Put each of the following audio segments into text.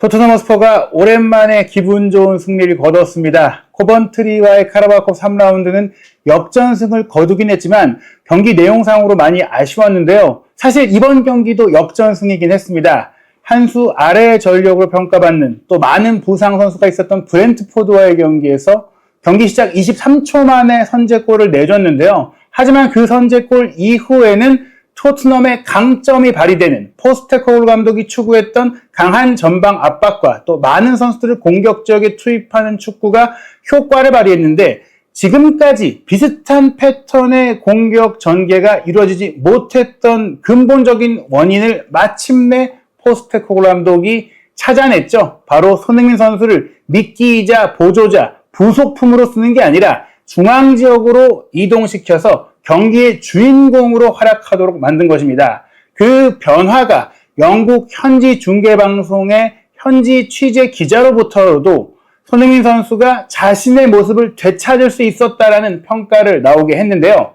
토트넘 허스퍼가 오랜만에 기분 좋은 승리를 거뒀습니다. 코번트리와의 카라바컵 3라운드는 역전승을 거두긴 했지만 경기 내용상으로 많이 아쉬웠는데요. 사실 이번 경기도 역전승이긴 했습니다. 한 수 아래의 전력으로 평가받는 또 많은 부상 선수가 있었던 브렌트포드와의 경기에서 경기 시작 23초 만에 선제골을 내줬는데요. 하지만 그 선제골 이후에는 토트넘의 강점이 발휘되는 포스테코글 감독이 추구했던 강한 전방 압박과 또 많은 선수들을 공격적에 투입하는 축구가 효과를 발휘했는데 지금까지 비슷한 패턴의 공격 전개가 이루어지지 못했던 근본적인 원인을 마침내 포스테코글 감독이 찾아냈죠. 바로 손흥민 선수를 미끼이자 보조자, 부속품으로 쓰는 게 아니라 중앙 지역으로 이동시켜서 경기의 주인공으로 활약하도록 만든 것입니다. 그 변화가 영국 현지 중계방송의 현지 취재 기자로부터도 손흥민 선수가 자신의 모습을 되찾을 수 있었다라는 평가를 나오게 했는데요.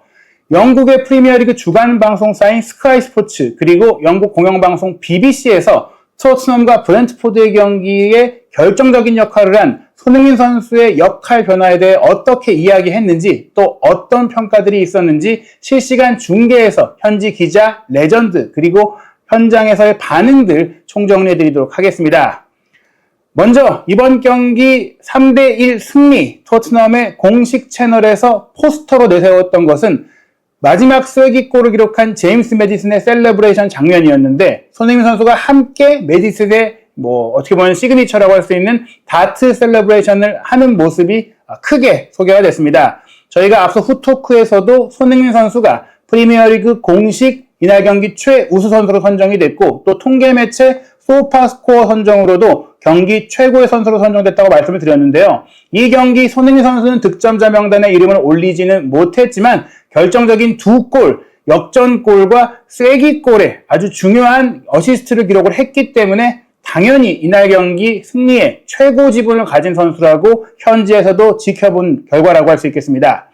영국의 프리미어리그 주간 방송사인 스카이 스포츠 그리고 영국 공영방송 BBC에서 토트넘과 브렌트포드의 경기에 결정적인 역할을 한 손흥민 선수의 역할 변화에 대해 어떻게 이야기했는지 또 어떤 평가들이 있었는지 실시간 중계에서 현지 기자, 레전드 그리고 현장에서의 반응들 총정리해 드리도록 하겠습니다. 먼저 이번 경기 3대1 승리 토트넘의 공식 채널에서 포스터로 내세웠던 것은 마지막 쐐기골을 기록한 제임스 메디슨의 셀레브레이션 장면이었는데 손흥민 선수가 함께 메디슨의 뭐 어떻게 보면 시그니처라고 할 수 있는 다트 셀레브레이션을 하는 모습이 크게 소개가 됐습니다. 저희가 앞서 후토크에서도 손흥민 선수가 프리미어리그 공식 이날 경기 최우수 선수로 선정이 됐고 또 통계 매체 소파스코어 선정으로도 경기 최고의 선수로 선정됐다고 말씀을 드렸는데요. 이 경기 손흥민 선수는 득점자 명단에 이름을 올리지는 못했지만 결정적인 두 골, 역전골과 쐐기골에 아주 중요한 어시스트를 기록을 했기 때문에 당연히 이날 경기 승리에 최고 지분을 가진 선수라고 현지에서도 지켜본 결과라고 할 수 있겠습니다.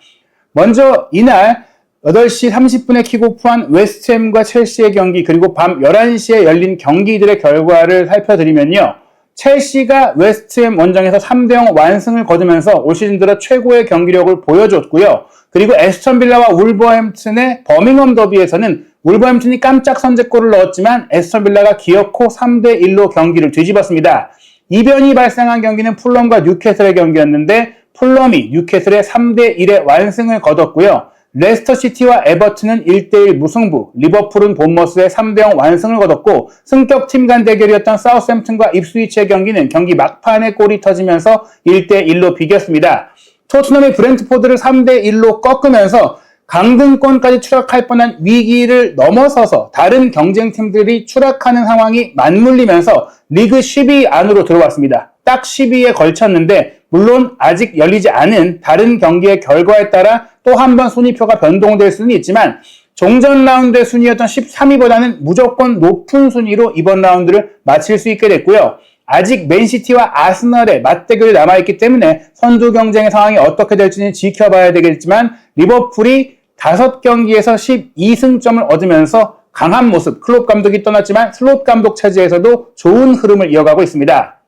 먼저 이날 8시 30분에 킥오프한 웨스트햄과 첼시의 경기 그리고 밤 11시에 열린 경기들의 결과를 살펴드리면요. 첼시가 웨스트햄 원정에서 3대0 완승을 거두면서 올 시즌 들어 최고의 경기력을 보여줬고요. 그리고 에스턴 빌라와 울버햄튼의 버밍엄 더비에서는 울버햄튼이 깜짝 선제골을 넣었지만 에스턴 빌라가 기어코 3대 1로 경기를 뒤집었습니다. 이변이 발생한 경기는 풀럼과 뉴캐슬의 경기였는데 풀럼이 뉴캐슬의 3대 1의 완승을 거뒀고요. 레스터 시티와 에버튼은 1대1 무승부, 리버풀은 본머스의 3대0 완승을 거뒀고 승격 팀 간 대결이었던 사우스햄튼과 입스위치의 경기는 경기 막판에 골이 터지면서 1대1로 비겼습니다. 토트넘이 브렌트포드를 3대 1로 꺾으면서 강등권까지 추락할 뻔한 위기를 넘어서서 다른 경쟁팀들이 추락하는 상황이 맞물리면서 리그 10위 안으로 들어왔습니다. 딱 10위에 걸쳤는데 물론 아직 열리지 않은 다른 경기의 결과에 따라 또 한 번 순위표가 변동될 수는 있지만 종전 라운드의 순위였던 13위보다는 무조건 높은 순위로 이번 라운드를 마칠 수 있게 됐고요. 아직 맨시티와 아스널의 맞대결이 남아있기 때문에 선두 경쟁의 상황이 어떻게 될지는 지켜봐야 되겠지만 리버풀이 5경기에서 12승점을 얻으면서 강한 모습, 클롭 감독이 떠났지만 슬롯 감독 체제에서도 좋은 흐름을 이어가고 있습니다.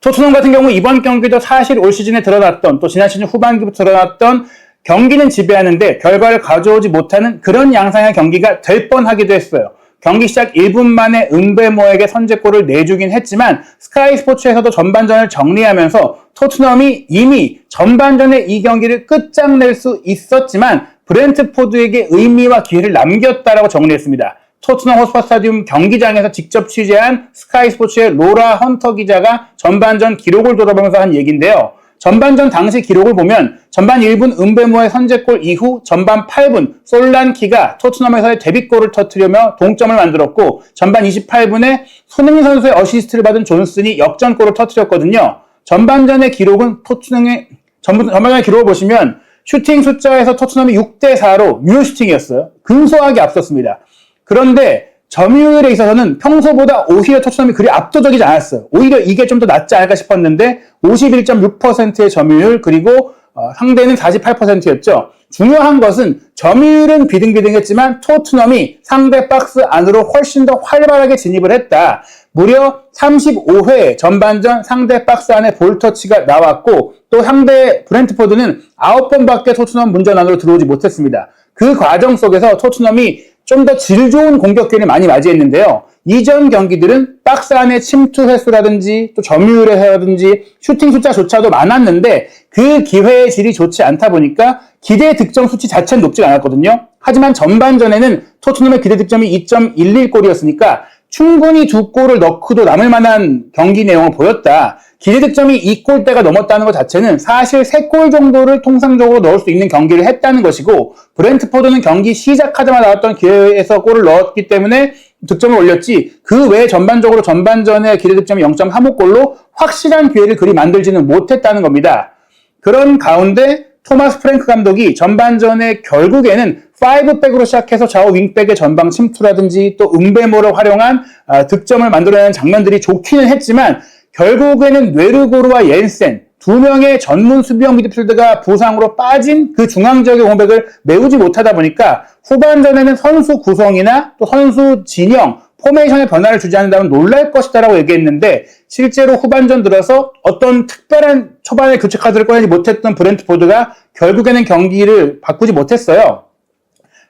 토트넘 같은 경우 이번 경기도 사실 올 시즌에 드러났던 또 지난 시즌 후반기부터 드러났던 경기는 지배하는데 결과를 가져오지 못하는 그런 양상의 경기가 될 뻔하기도 했어요. 경기 시작 1분 만에 은베모에게 선제골을 내주긴 했지만 스카이 스포츠에서도 전반전을 정리하면서 토트넘이 이미 전반전에 이 경기를 끝장낼 수 있었지만 브렌트포드에게 의미와 기회를 남겼다라고 정리했습니다. 토트넘 호스퍼 스타디움 경기장에서 직접 취재한 스카이 스포츠의 로라 헌터 기자가 전반전 기록을 돌아보면서 한 얘기인데요. 전반전 당시 기록을 보면 전반 1분 은베모의 선제골 이후 전반 8분 솔란키가 토트넘에서의 데뷔골을 터뜨리며 동점을 만들었고 전반 28분에 손흥민 선수의 어시스트를 받은 존슨이 역전골을 터뜨렸거든요. 전반전의 기록은 토트넘의 전반전의 기록을 보시면 슈팅 숫자에서 토트넘이 6대 4로 유효 슈팅이었어요. 근소하게 앞섰습니다. 그런데 점유율에 있어서는 평소보다 오히려 토트넘이 그리 압도적이지 않았어요. 오히려 이게 좀 더 낫지 않을까 싶었는데 51.6%의 점유율 그리고 어, 상대는 48%였죠. 중요한 것은 점유율은 비등비등했지만 토트넘이 상대 박스 안으로 훨씬 더 활발하게 진입을 했다. 무려 35회 전반전 상대 박스 안에 볼 터치가 나왔고 또 상대 브렌트포드는 9번밖에 토트넘 문전 안으로 들어오지 못했습니다. 그 과정 속에서 토트넘이 좀 더 질 좋은 공격 기회를 많이 맞이했는데요. 이전 경기들은 박스 안에 침투 횟수라든지 또 점유율이라든지 슈팅 숫자조차도 많았는데 그 기회의 질이 좋지 않다 보니까 기대 득점 수치 자체는 높지 않았거든요. 하지만 전반전에는 토트넘의 기대 득점이 2.11골이었으니까 충분히 두 골을 넣고도 남을 만한 경기 내용을 보였다. 기대 득점이 2골대가 넘었다는 것 자체는 사실 3골 정도를 통상적으로 넣을 수 있는 경기를 했다는 것이고 브렌트포드는 경기 시작하자마자 나왔던 기회에서 골을 넣었기 때문에 득점을 올렸지 그 외에 전반적으로 전반전의 기대 득점이 0.35골로 확실한 기회를 그리 만들지는 못했다는 겁니다. 그런 가운데 토마스 프랭크 감독이 전반전에 결국에는 5백으로 시작해서 좌우 윙백의 전방 침투라든지 또 음배모를 활용한 아, 득점을 만들어내는 장면들이 좋기는 했지만 결국에는 뇌르고르와 옌센 두 명의 전문 수비형 미드필드가 부상으로 빠진 그 중앙 지역의 공백을 메우지 못하다 보니까 후반전에는 선수 구성이나 또 선수 진영, 포메이션의 변화를 주지 않는다면 놀랄 것이다라고 얘기했는데 실제로 후반전 들어서 어떤 특별한 초반에 교체 카드를 꺼내지 못했던 브렌트포드가 결국에는 경기를 바꾸지 못했어요.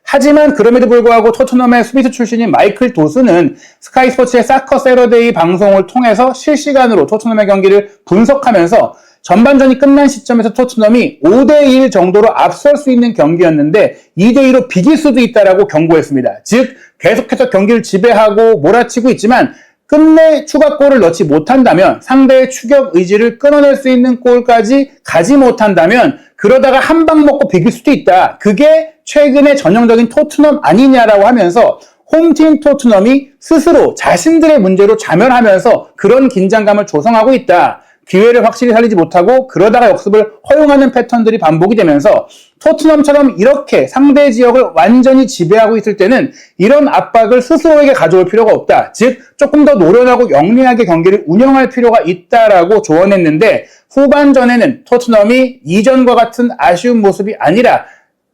하지만 그럼에도 불구하고 토트넘의 수비수 출신인 마이클 도스는 스카이 스포츠의 사커 세러데이 방송을 통해서 실시간으로 토트넘의 경기를 분석하면서 전반전이 끝난 시점에서 토트넘이 5대1 정도로 앞설 수 있는 경기였는데 2대2로 비길 수도 있다라고 경고했습니다. 즉 계속해서 경기를 지배하고 몰아치고 있지만 끝내 추가골을 넣지 못한다면 상대의 추격 의지를 끊어낼 수 있는 골까지 가지 못한다면 그러다가 한 방 먹고 비길 수도 있다. 그게 최근의 전형적인 토트넘 아니냐라고 하면서 홈팀 토트넘이 스스로 자신들의 문제로 자멸하면서 그런 긴장감을 조성하고 있다. 기회를 확실히 살리지 못하고 그러다가 역습을 허용하는 패턴들이 반복이 되면서 토트넘처럼 이렇게 상대 지역을 완전히 지배하고 있을 때는 이런 압박을 스스로에게 가져올 필요가 없다. 즉 조금 더 노련하고 영리하게 경기를 운영할 필요가 있다라고 조언했는데 후반전에는 토트넘이 이전과 같은 아쉬운 모습이 아니라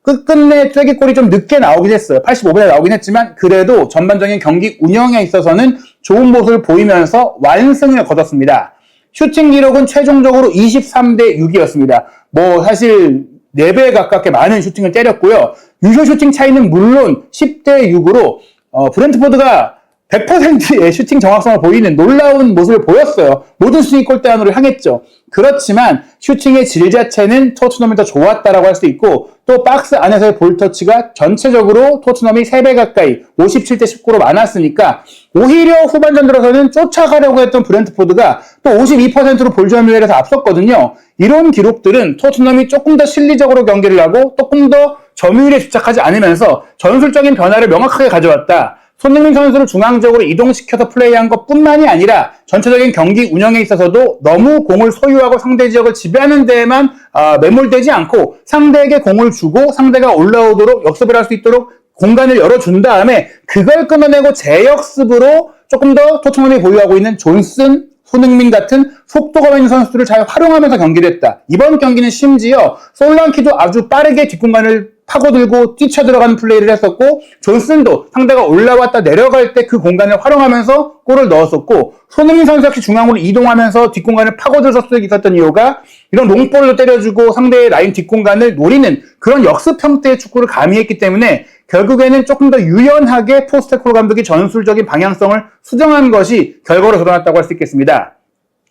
끝끝내 쐐기골이 좀 늦게 나오긴 했어요. 85분에 나오긴 했지만 그래도 전반적인 경기 운영에 있어서는 좋은 모습을 보이면서 완승을 거뒀습니다. 슈팅 기록은 최종적으로 23대 6이었습니다. 뭐 사실 4배 가깝게 많은 슈팅을 때렸고요. 유효 슈팅 차이는 물론 10대 6으로 어, 브렌트포드가 100%의 슈팅 정확성을 보이는 놀라운 모습을 보였어요. 모든 슈팅이 골대 안으로 향했죠. 그렇지만 슈팅의 질 자체는 토트넘이 더 좋았다라고 할 수 있고 또 박스 안에서의 볼 터치가 전체적으로 토트넘이 3배 가까이 57대 19로 많았으니까 오히려 후반전 들어서는 쫓아가려고 했던 브렌트포드가 또 52%로 볼 점유율에서 앞섰거든요. 이런 기록들은 토트넘이 조금 더 실리적으로 경기를 하고 조금 더 점유율에 집착하지 않으면서 전술적인 변화를 명확하게 가져왔다. 손흥민 선수를 중앙적으로 이동시켜서 플레이한 것 뿐만이 아니라 전체적인 경기 운영에 있어서도 너무 공을 소유하고 상대 지역을 지배하는 데에만 어, 매몰되지 않고 상대에게 공을 주고 상대가 올라오도록 역습을 할 수 있도록 공간을 열어준 다음에 그걸 끊어내고 재역습으로 조금 더 토트넘이 보유하고 있는 존슨, 손흥민 같은 속도가 있는 선수들을 잘 활용하면서 경기를 했다. 이번 경기는 심지어 솔랑키도 아주 빠르게 뒷공간을 파고들고 뛰쳐 들어가는 플레이를 했었고 존슨도 상대가 올라왔다 내려갈 때 그 공간을 활용하면서 골을 넣었었고 손흥민 선수 역시 중앙으로 이동하면서 뒷공간을 파고들었을 수 있었던 이유가 이런 롱볼로 때려주고 상대의 라인 뒷공간을 노리는 그런 역습 형태의 축구를 가미했기 때문에 결국에는 조금 더 유연하게 포스테코로 감독이 전술적인 방향성을 수정한 것이 결과로 드러났다고 할 수 있겠습니다.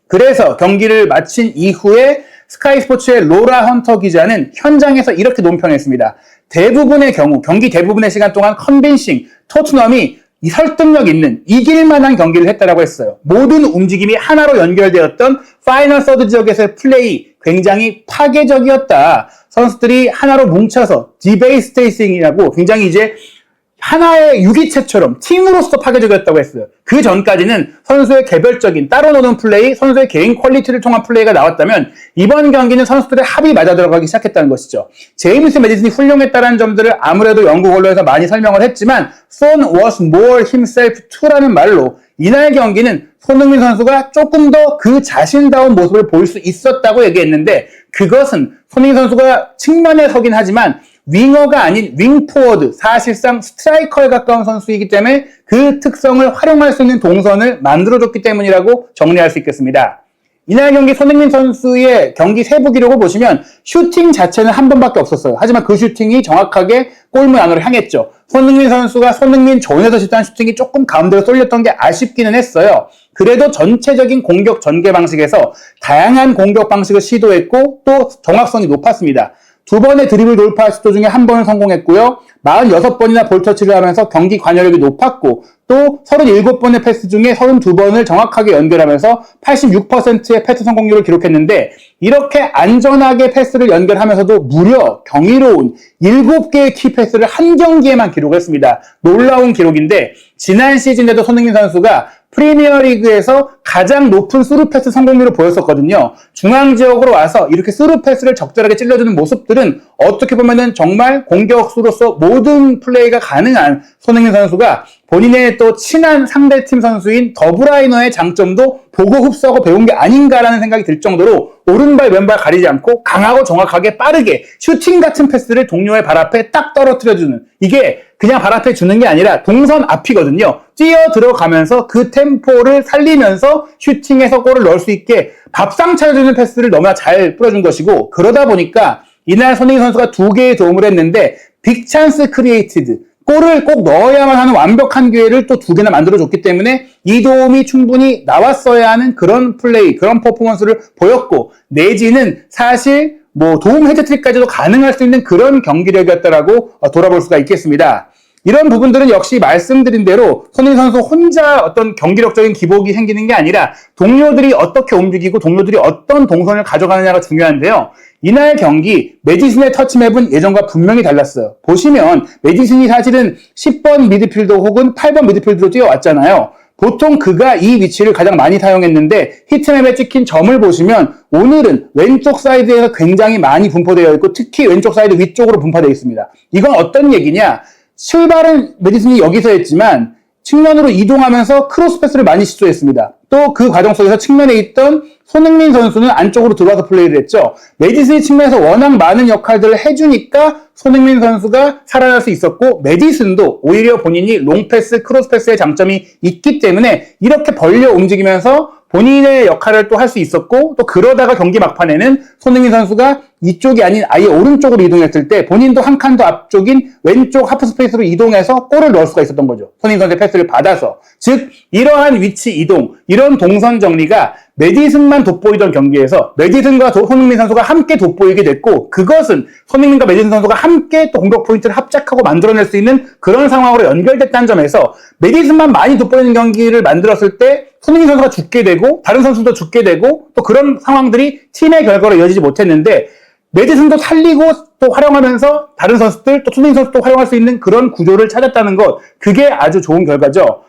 그래서 경기를 마친 이후에 스카이 스포츠의 로라 헌터 기자는 현장에서 이렇게 논평했습니다. 대부분의 경우, 경기 대부분의 시간 동안 컨빈싱, 토트넘이 이 설득력 있는 이길 만한 경기를 했다라고 했어요. 모든 움직임이 하나로 연결되었던 파이널 서드 지역에서의 플레이 굉장히 파괴적이었다. 선수들이 하나로 뭉쳐서 디베이스 테이싱이라고 굉장히 이제 하나의 유기체처럼 팀으로서 파괴적이었다고 했어요. 그 전까지는 선수의 개별적인 따로 노는 플레이, 선수의 개인 퀄리티를 통한 플레이가 나왔다면 이번 경기는 선수들의 합이 맞아 들어가기 시작했다는 것이죠. 제임스 메디슨이 훌륭했다는 점들을 아무래도 영국 언론에서 많이 설명을 했지만 Son was more himself too라는 말로 이날 경기는 손흥민 선수가 조금 더 그 자신다운 모습을 보일 수 있었다고 얘기했는데 그것은 손흥민 선수가 측면에 서긴 하지만 윙어가 아닌 윙포워드, 사실상 스트라이커에 가까운 선수이기 때문에 그 특성을 활용할 수 있는 동선을 만들어줬기 때문이라고 정리할 수 있겠습니다. 이날 경기 손흥민 선수의 경기 세부 기록을 보시면 슈팅 자체는 한 번밖에 없었어요. 하지만 그 슈팅이 정확하게 골문 안으로 향했죠. 손흥민 선수가 손흥민 존에서 시도한 슈팅이 조금 가운데로 쏠렸던 게 아쉽기는 했어요. 그래도 전체적인 공격 전개 방식에서 다양한 공격 방식을 시도했고 또 정확성이 높았습니다. 두 번의 드리블 돌파 시도 중에 한 번을 성공했고요. 46번이나 볼터치를 하면서 경기 관여력이 높았고 또 37번의 패스 중에 32번을 정확하게 연결하면서 86%의 패스 성공률을 기록했는데 이렇게 안전하게 패스를 연결하면서도 무려 경이로운 7개의 키 패스를 한 경기에만 기록했습니다. 놀라운 기록인데 지난 시즌에도 손흥민 선수가 프리미어리그에서 가장 높은 스루 패스 성공률을 보였었거든요. 중앙 지역으로 와서 이렇게 스루 패스를 적절하게 찔러주는 모습들은 어떻게 보면은 정말 공격수로서 모든 플레이가 가능한 손흥민 선수가 본인의 또 친한 상대팀 선수인 더브라이너의 장점도 보고 흡수하고 배운 게 아닌가라는 생각이 들 정도로 오른발 왼발 가리지 않고 강하고 정확하게 빠르게 슈팅 같은 패스를 동료의 발 앞에 딱 떨어뜨려주는 이게 그냥 발 앞에 주는 게 아니라 동선 앞이거든요. 뛰어 들어가면서 그 템포를 살리면서 슈팅에서 골을 넣을 수 있게 밥상 차려주는 패스를 너무나 잘 뿌려준 것이고 그러다 보니까 이날 손흥민 선수가 두 개의 도움을 했는데 빅찬스 크리에이티드 골을 꼭 넣어야만 하는 완벽한 기회를 또 두 개나 만들어줬기 때문에 이 도움이 충분히 나왔어야 하는 그런 플레이, 그런 퍼포먼스를 보였고 내지는 사실 뭐 도움 헤드트릭까지도 가능할 수 있는 그런 경기력이었다라고 어, 돌아볼 수가 있겠습니다. 이런 부분들은 역시 말씀드린 대로 손흥민 선수 혼자 어떤 경기력적인 기복이 생기는 게 아니라 동료들이 어떻게 움직이고 동료들이 어떤 동선을 가져가느냐가 중요한데요. 이날 경기 메디슨의 터치맵은 예전과 분명히 달랐어요. 보시면 메디슨이 사실은 10번 미드필더 혹은 8번 미드필더로 뛰어왔잖아요. 보통 그가 이 위치를 가장 많이 사용했는데 히트맵에 찍힌 점을 보시면 오늘은 왼쪽 사이드에서 굉장히 많이 분포되어 있고 특히 왼쪽 사이드 위쪽으로 분포되어 있습니다. 이건 어떤 얘기냐? 출발은 메디슨이 여기서 했지만 측면으로 이동하면서 크로스 패스를 많이 시도했습니다. 또 그 과정 속에서 측면에 있던 손흥민 선수는 안쪽으로 들어와서 플레이를 했죠. 메디슨이 측면에서 워낙 많은 역할들을 해주니까 손흥민 선수가 살아날 수 있었고 메디슨도 오히려 본인이 롱패스, 크로스패스의 장점이 있기 때문에 이렇게 벌려 움직이면서 본인의 역할을 또 할 수 있었고 또 그러다가 경기 막판에는 손흥민 선수가 이쪽이 아닌 아예 오른쪽으로 이동했을 때 본인도 한 칸 더 앞쪽인 왼쪽 하프 스페이스로 이동해서 골을 넣을 수가 있었던 거죠. 손흥민 선수의 패스를 받아서 즉 이러한 위치 이동 이런 동선 정리가 메디슨만 돋보이던 경기에서 메디슨과 손흥민 선수가 함께 돋보이게 됐고 그것은 손흥민과 메디슨 선수가 함께 또 공격 포인트를 합작하고 만들어낼 수 있는 그런 상황으로 연결됐다는 점에서 메디슨만 많이 돋보이는 경기를 만들었을 때 손흥민 선수가 죽게 되고 다른 선수도 죽게 되고 또 그런 상황들이 팀의 결과로 이어지지 못했는데 메디슨도 살리고 또 활용하면서 다른 선수들 또 손흥민 선수도 활용할 수 있는 그런 구조를 찾았다는 것 그게 아주 좋은 결과죠.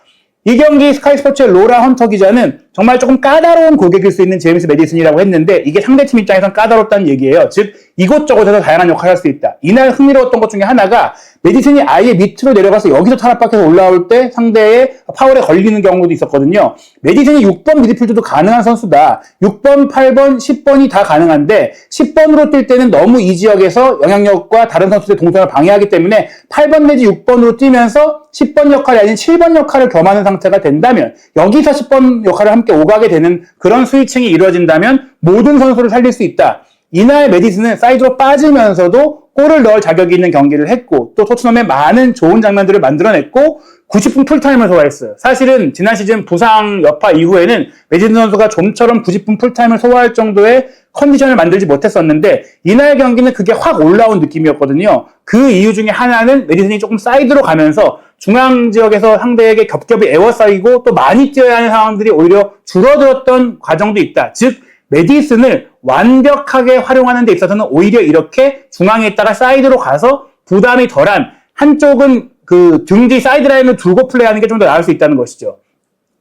이 경기 스카이 스포츠의 로라 헌터 기자는 정말 조금 까다로운 고객일 수 있는 제임스 메디슨이라고 했는데 이게 상대팀 입장에선 까다롭다는 얘기예요. 즉 이곳저곳에서 다양한 역할을 할 수 있다. 이날 흥미로웠던 것 중에 하나가 메디슨이 아예 밑으로 내려가서 여기서 탄압박해서 올라올 때 상대의 파울에 걸리는 경우도 있었거든요. 메디슨이 6번 미드필드도 가능한 선수다. 6번, 8번, 10번이 다 가능한데 10번으로 뛸 때는 너무 이 지역에서 영향력과 다른 선수들의 동선을 방해하기 때문에 8번 내지 6번으로 뛰면서 10번 역할이 아닌 7번 역할을 겸하는 상태가 된다면 여기서 10번 역할을 함께 오가게 되는 그런 스위칭이 이루어진다면 모든 선수를 살릴 수 있다. 이날 메디슨은 사이드로 빠지면서도 골을 넣을 자격이 있는 경기를 했고 또 토트넘의 많은 좋은 장면들을 만들어냈고 90분 풀타임을 소화했어요. 사실은 지난 시즌 부상 여파 이후에는 메디슨 선수가 좀처럼 90분 풀타임을 소화할 정도의 컨디션을 만들지 못했었는데 이날 경기는 그게 확 올라온 느낌이었거든요. 그 이유 중에 하나는 메디슨이 조금 사이드로 가면서 중앙 지역에서 상대에게 겹겹이 에워싸이고 또 많이 뛰어야 하는 상황들이 오히려 줄어들었던 과정도 있다. 즉 메디슨을 완벽하게 활용하는 데 있어서는 오히려 이렇게 중앙에 있다가 사이드로 가서 부담이 덜한 한쪽은 그등뒤 사이드라인을 두고 플레이하는 게 좀 더 나을 수 있다는 것이죠.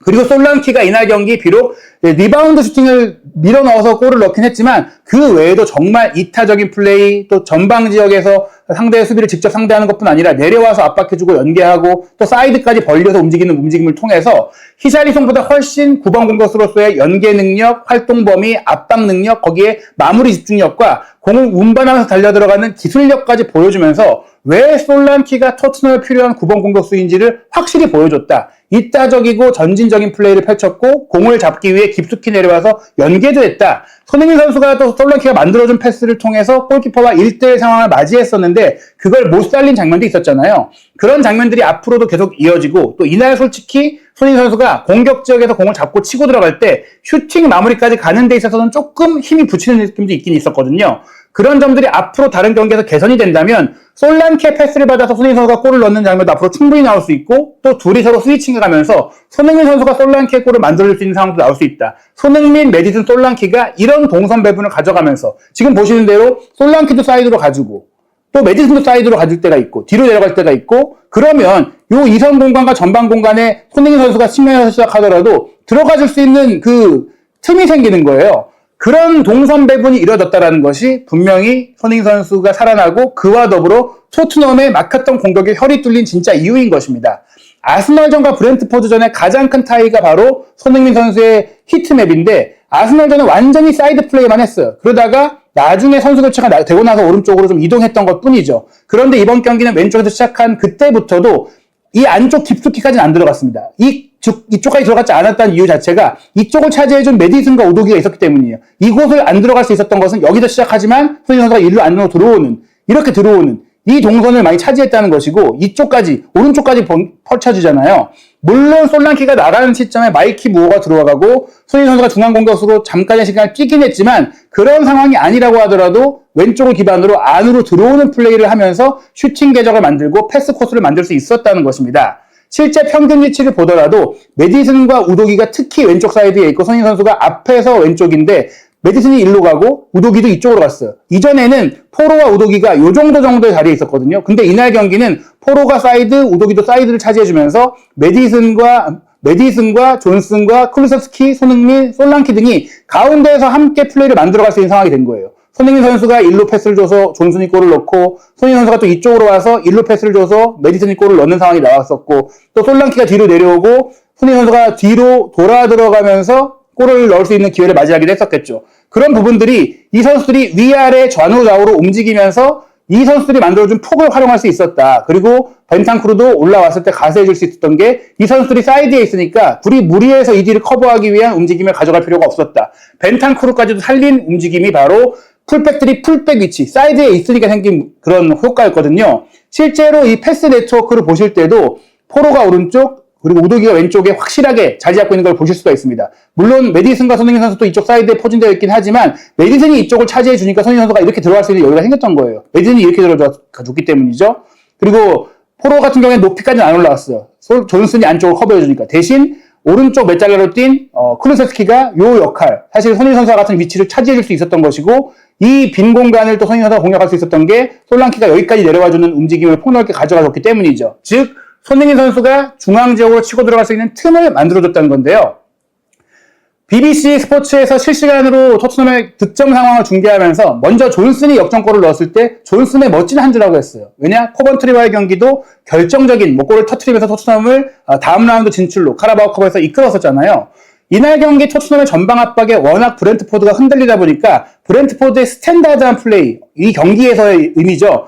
그리고 솔랑키가 이날 경기 비록 리바운드 슈팅을 밀어 넣어서 골을 넣긴 했지만 그 외에도 정말 이타적인 플레이 또 전방 지역에서 상대의 수비를 직접 상대하는 것뿐 아니라 내려와서 압박해주고 연계하고 또 사이드까지 벌려서 움직이는 움직임을 통해서 히샬리송보다 훨씬 9번 공격수로서의 연계 능력, 활동 범위, 압박 능력, 거기에 마무리 집중력과 공을 운반하면서 달려 들어가는 기술력까지 보여주면서 왜 솔란키가 토트넘에 필요한 9번 공격수인지를 확실히 보여줬다. 이따적이고 전진적인 플레이를 펼쳤고 공을 잡기 위해 깊숙이 내려와서 연계도 했다. 손흥민 선수가 또 솔란키가 만들어준 패스를 통해서 골키퍼와 1대1 상황을 맞이했었는데 그걸 못 살린 장면도 있었잖아요. 그런 장면들이 앞으로도 계속 이어지고 또 이날 솔직히 손흥민 선수가 공격 지역에서 공을 잡고 치고 들어갈 때 슈팅 마무리까지 가는 데 있어서는 조금 힘이 붙이는 느낌도 있긴 있었거든요. 그런 점들이 앞으로 다른 경기에서 개선이 된다면 솔란케 패스를 받아서 손흥민 선수가 골을 넣는 장면도 앞으로 충분히 나올 수 있고 또 둘이 서로 스위칭해 가면서 손흥민 선수가 솔란케 골을 만들어줄 수 있는 상황도 나올 수 있다. 손흥민, 메디슨, 솔란키가 이런 동선 배분을 가져가면서 지금 보시는 대로 솔란키도 사이드로 가지고 또 메디슨도 사이드로 가질 때가 있고 뒤로 내려갈 때가 있고 그러면 요 이선 공간과 전방 공간에 손흥민 선수가 측면에서 시작하더라도 들어가줄 수 있는 그 틈이 생기는 거예요. 그런 동선 배분이 이루어졌다는 것이 분명히 손흥민 선수가 살아나고 그와 더불어 토트넘에 막혔던 공격에 혈이 뚫린 진짜 이유인 것입니다. 아스널전과 브렌트포드전의 가장 큰 타이가 바로 손흥민 선수의 히트맵인데 아스널전은 완전히 사이드 플레이만 했어요. 그러다가 나중에 선수 교체가 되고 나서 오른쪽으로 좀 이동했던 것 뿐이죠. 그런데 이번 경기는 왼쪽에서 시작한 그때부터도 이 안쪽 깊숙이까지는 안 들어갔습니다. 이 이쪽까지 들어갔지 않았다는 이유 자체가 이쪽을 차지해준 메디슨과 오도기가 있었기 때문이에요. 이곳을 안 들어갈 수 있었던 것은 여기서 시작하지만 손흥민 선수가 일로 안으로 들어오는 이렇게 들어오는 이 동선을 많이 차지했다는 것이고 이쪽까지 오른쪽까지 펼쳐지잖아요. 물론 솔랑키가 나가는 시점에 마이키 무어가 들어와가고 손흥민 선수가 중앙 공격수로 잠깐의 시간을 뛰긴 했지만 그런 상황이 아니라고 하더라도 왼쪽을 기반으로 안으로 들어오는 플레이를 하면서 슈팅 궤적을 만들고 패스 코스를 만들 수 있었다는 것입니다. 실제 평균 위치를 보더라도 메디슨과 우도기가 특히 왼쪽 사이드에 있고 손흥민 선수가 앞에서 왼쪽인데 메디슨이 일로 가고 우도기도 이쪽으로 갔어요. 이전에는 포로와 우도기가 요 정도 정도의 자리에 있었거든요. 근데 이날 경기는 포로가 사이드, 우도기도 사이드를 차지해주면서 메디슨과 메디슨과 존슨과 클루서스키, 손흥민, 솔랑키 등이 가운데에서 함께 플레이를 만들어갈 수 있는 상황이 된 거예요. 손흥민 선수가 일로 패스를 줘서 존슨이 골을 넣고 손흥민 선수가 또 이쪽으로 와서 일로 패스를 줘서 메디슨이 골을 넣는 상황이 나왔었고 또 솔랑키가 뒤로 내려오고 손흥민 선수가 뒤로 돌아 들어가면서 골을 넣을 수 있는 기회를 맞이하기도 했었겠죠. 그런 부분들이 이 선수들이 위아래 좌우 좌우로 움직이면서 이 선수들이 만들어준 폭을 활용할 수 있었다. 그리고 벤탄크루도 올라왔을 때 가세해 줄 수 있었던 게 이 선수들이 사이드에 있으니까 둘이 무리해서 이 뒤를 커버하기 위한 움직임을 가져갈 필요가 없었다. 벤탄크루까지도 살린 움직임이 바로 풀백들이 풀백 위치, 사이드에 있으니까 생긴 그런 효과였거든요. 실제로 이 패스 네트워크를 보실 때도 포로가 오른쪽, 그리고 우도기가 왼쪽에 확실하게 자리 잡고 있는 걸 보실 수가 있습니다. 물론 메디슨과 손흥민 선수도 이쪽 사이드에 포진되어 있긴 하지만 메디슨이 이쪽을 차지해 주니까 손흥민 선수가 이렇게 들어갈 수 있는 여유가 생겼던 거예요. 메디슨이 이렇게 들어줬기 때문이죠. 그리고 포로 같은 경우에 높이까지는 안 올라왔어요. 존슨이 안쪽을 커버해 주니까 대신 오른쪽 메달라로 뛴 어, 클루세스키가 요 역할 사실 손흥민 선수와 같은 위치를 차지해 줄 수 있었던 것이고 이 빈 공간을 또 손흥민 선수가 공략할 수 있었던 게 솔랑키가 여기까지 내려와 주는 움직임을 폭넓게 가져가 줬기 때문이죠. 즉 손흥민 선수가 중앙 지역으로 치고 들어갈 수 있는 틈을 만들어줬다는 건데요. BBC 스포츠에서 실시간으로 토트넘의 득점 상황을 중계하면서 먼저 존슨이 역전골을 넣었을 때 존슨의 멋진 한 주라고 했어요. 왜냐? 코번트리와의 경기도 결정적인 뭐 골을 터트리면서 토트넘을 아, 다음 라운드 진출로 카라바오컵에서 이끌었었잖아요. 이날 경기 토트넘의 전방 압박에 워낙 브렌트포드가 흔들리다 보니까 브렌트포드의 스탠다드한 플레이, 이 경기에서의 의미죠.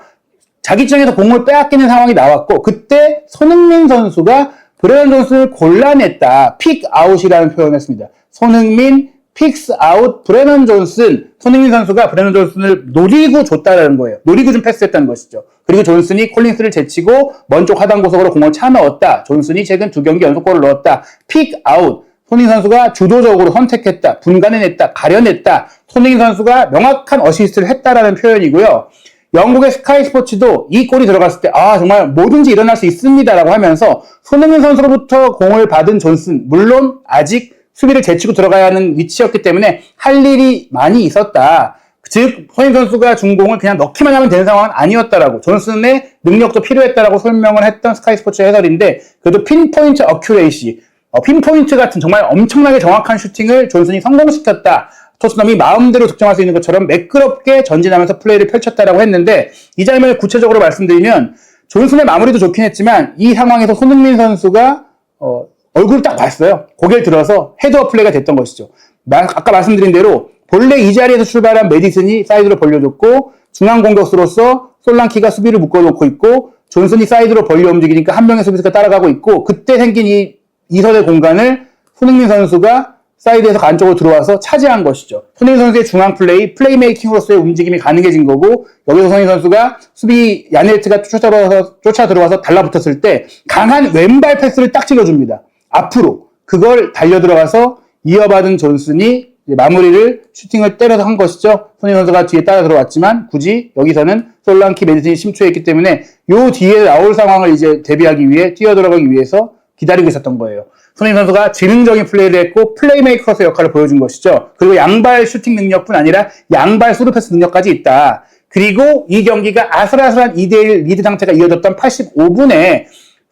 자기 쪽에서 공을 빼앗기는 상황이 나왔고 그때 손흥민 선수가 브레넌 존슨을 골라냈다. 픽아웃이라는 표현을 했습니다. 손흥민 픽스 아웃 브레넌 존슨 손흥민 선수가 브레넌 존슨을 노리고 줬다라는 거예요. 노리고 좀 패스했다는 것이죠. 그리고 존슨이 콜린스를 제치고 먼쪽 하단 고속으로 공을 차 넣었다. 존슨이 최근 두 경기 연속골을 넣었다. 픽 아웃 손흥민 선수가 주도적으로 선택했다. 분간해냈다. 가려냈다. 손흥민 선수가 명확한 어시스트를 했다라는 표현이고요. 영국의 스카이 스포츠도 이 골이 들어갔을 때, 아, 정말 뭐든지 일어날 수 있습니다라고 하면서 손흥민 선수로부터 공을 받은 존슨, 물론 아직 수비를 제치고 들어가야 하는 위치였기 때문에 할 일이 많이 있었다. 즉, 손흥민 선수가 중공을 그냥 넣기만 하면 되는 상황은 아니었다라고, 존슨의 능력도 필요했다라고 설명을 했던 스카이 스포츠 해설인데, 그래도 핀포인트 어큐레이시, 어, 핀포인트 같은 정말 엄청나게 정확한 슈팅을 존슨이 성공시켰다. 토트넘이 마음대로 득점할 수 있는 것처럼 매끄럽게 전진하면서 플레이를 펼쳤다라고 했는데 이 장면을 구체적으로 말씀드리면 존슨의 마무리도 좋긴 했지만 이 상황에서 손흥민 선수가 어, 얼굴을 딱 봤어요. 고개를 들어서 헤드업 플레이가 됐던 것이죠. 아까 말씀드린 대로 본래 이 자리에서 출발한 메디슨이 사이드로 벌려줬고 중앙 공격수로서 솔랑키가 수비를 묶어놓고 있고 존슨이 사이드로 벌려 움직이니까 한 명의 수비수가 따라가고 있고 그때 생긴 이 이선의 공간을 손흥민 선수가 사이드에서 안쪽으로 들어와서 차지한 것이죠. 손흥민 선수의 중앙 플레이, 플레이메이킹으로서의 움직임이 가능해진 거고 여기서 손흥민 선수가 수비 야네트가 쫓아 들어와서 쫓아 들어와서 달라붙었을 때 강한 왼발 패스를 딱 찍어줍니다. 앞으로 그걸 달려 들어가서 이어받은 존슨이 마무리를 슈팅을 때려서 한 것이죠. 손흥민 선수가 뒤에 따라 들어왔지만 굳이 여기서는 솔랑키 메디슨이 심추했기 때문에 요 뒤에 나올 상황을 이제 대비하기 위해 뛰어 들어가기 위해서 기다리고 있었던 거예요. 손흥민 선수가 지능적인 플레이를 했고 플레이메이커의 역할을 보여준 것이죠. 그리고 양발 슈팅 능력뿐 아니라 양발 수루 패스 능력까지 있다. 그리고 이 경기가 아슬아슬한 2대1 리드 상태가 이어졌던 85분에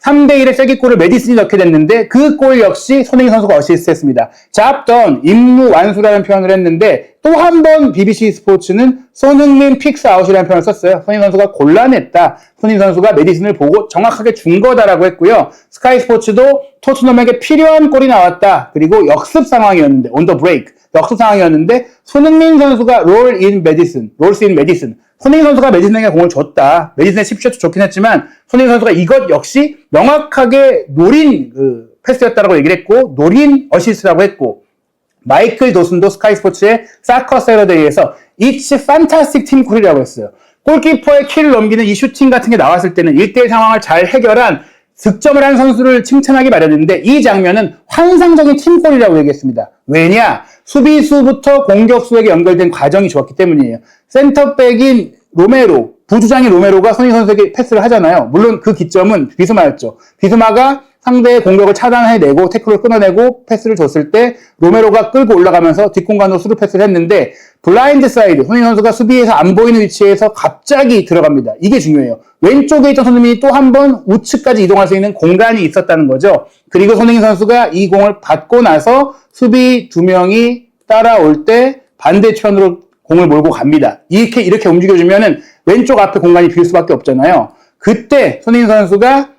3대 1의 쐐기골을 메디슨이 넣게 됐는데 그 골 역시 손흥민 선수가 어시스트했습니다. 잡던 임무 완수라는 표현을 했는데 또 한 번 BBC 스포츠는 손흥민 픽스 아웃이라는 표현을 썼어요. 손흥민 선수가 곤란했다. 손흥민 선수가 메디슨을 보고 정확하게 준 거다라고 했고요. 스카이 스포츠도 토트넘에게 필요한 골이 나왔다. 그리고 역습 상황이었는데 온더 브레이크 역습 상황이었는데 손흥민 선수가 롤 인 메디슨, 롤스 인 메디슨 손흥민 선수가 메디슨에게 공을 줬다. 메디슨의 10슛도 좋긴 했지만 손흥민 선수가 이것 역시 명확하게 노린 그 패스였다라고 얘기를 했고 노린 어시스트라고 했고 마이클 도슨도 스카이 스포츠의 사커 세러데이에서 It's fantastic team 콜이라고 했어요. 골키퍼의 키를 넘기는 이 슈팅 같은 게 나왔을 때는 1대1 상황을 잘 해결한 득점을 한 선수를 칭찬하기 마련인데 이 장면은 환상적인 팀골이라고 얘기했습니다. 왜냐? 수비수부터 공격수에게 연결된 과정이 좋았기 때문이에요. 센터백인 로메로, 부주장인 로메로가 손희 선수에게 패스를 하잖아요. 물론 그 기점은 비스마였죠. 비스마가 상대의 공격을 차단해내고 태클을 끊어내고 패스를 줬을 때 로메로가 끌고 올라가면서 뒷공간으로 수루 패스를 했는데 블라인드 사이드 손흥민 선수가 수비에서 안 보이는 위치에서 갑자기 들어갑니다. 이게 중요해요. 왼쪽에 있던 손흥민이 또 한 번 우측까지 이동할 수 있는 공간이 있었다는 거죠. 그리고 손흥민 선수가 이 공을 받고 나서 수비 두 명이 따라올 때 반대편으로 공을 몰고 갑니다. 이렇게 이렇게 움직여주면은 왼쪽 앞에 공간이 빌 수밖에 없잖아요. 그때 손흥민 선수가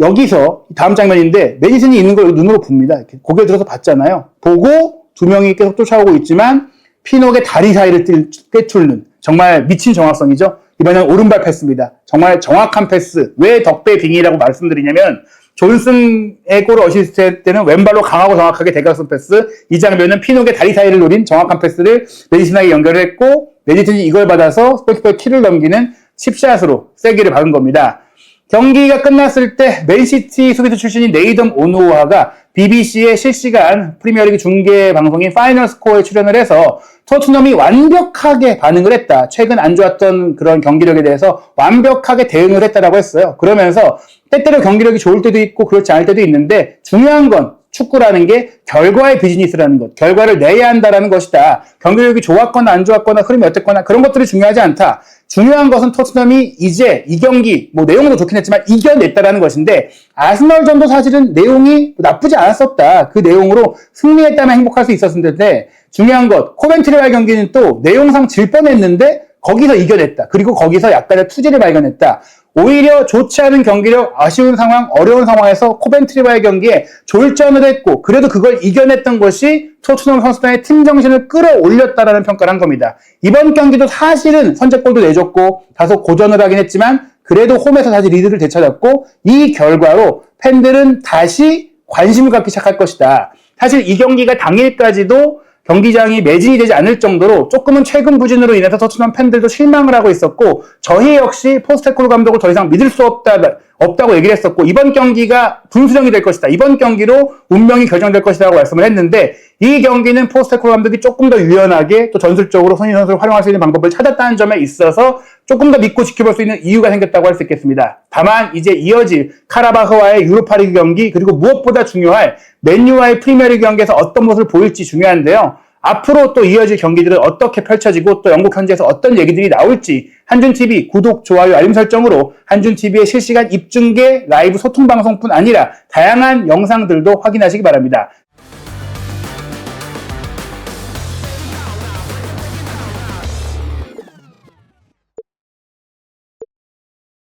여기서 다음 장면인데 메디슨이 있는 걸 눈으로 봅니다. 이렇게 고개 들어서 봤잖아요. 보고 두 명이 계속 쫓아오고 있지만 피녹의 다리 사이를 꿰뚫는 정말 미친 정확성이죠. 이번에는 오른발 패스입니다. 정말 정확한 패스. 왜 덕배 빙이라고 말씀드리냐면 존슨의 골을 어시스트 할 때는 왼발로 강하고 정확하게 대각선 패스. 이 장면은 피녹의 다리 사이를 노린 정확한 패스를 메디슨에게 연결을 했고 메디슨이 이걸 받아서 스포키퍼의 키를 넘기는 칩샷으로 세기를 박은 겁니다. 경기가 끝났을 때 맨시티 수비수 출신인 네이덤 오노와가 BBC의 실시간 프리미어리그 중계 방송인 파이널 스코어에 출연을 해서 토트넘이 완벽하게 반응을 했다. 최근 안 좋았던 그런 경기력에 대해서 완벽하게 대응을 했다라고 했어요. 그러면서 때때로 경기력이 좋을 때도 있고 그렇지 않을 때도 있는데 중요한 건 축구라는 게 결과의 비즈니스라는 것, 결과를 내야 한다라는 것이다. 경기력이 좋았거나 안 좋았거나 흐름이 어땠거나 그런 것들이 중요하지 않다. 중요한 것은 토트넘이 이제 이 경기 뭐 내용도 좋긴 했지만 이겨냈다라는 것인데 아스널전도 사실은 내용이 나쁘지 않았었다. 그 내용으로 승리했다면 행복할 수 있었는데 중요한 것 코벤트리와의 경기는 또 내용상 질 뻔했는데 거기서 이겨냈다. 그리고 거기서 약간의 투지를 발견했다. 오히려 좋지 않은 경기력, 아쉬운 상황, 어려운 상황에서 코벤트리와의 경기에 졸전을 했고 그래도 그걸 이겨냈던 것이 토트넘 선수단의 팀 정신을 끌어올렸다라는 평가를 한 겁니다. 이번 경기도 사실은 선제골도 내줬고 다소 고전을 하긴 했지만 그래도 홈에서 다시 리드를 되찾았고 이 결과로 팬들은 다시 관심을 갖기 시작할 것이다. 사실 이 경기가 당일까지도 경기장이 매진이 되지 않을 정도로 조금은 최근 부진으로 인해서 토트넘 팬들도 실망을 하고 있었고 저희 역시 포스테코르 감독을 더 이상 믿을 수 없다 없다고 얘기를 했었고 이번 경기가 분수령이 될 것이다. 이번 경기로 운명이 결정될 것이라고 말씀을 했는데 이 경기는 포스테코르 감독이 조금 더 유연하게 또 전술적으로 손희 선수를 활용할 수 있는 방법을 찾았다는 점에 있어서 조금 더 믿고 지켜볼 수 있는 이유가 생겼다고 할 수 있겠습니다. 다만 이제 이어질 카라바흐와의 유로파리그 경기 그리고 무엇보다 중요할 맨유와의 프리미어리그 경기에서 어떤 모습을 보일지 중요한데요. 앞으로 또 이어질 경기들은 어떻게 펼쳐지고 또 영국 현지에서 어떤 얘기들이 나올지 한준TV 구독, 좋아요, 알림 설정으로 한준TV의 실시간 입중계 라이브 소통 방송뿐 아니라 다양한 영상들도 확인하시기 바랍니다.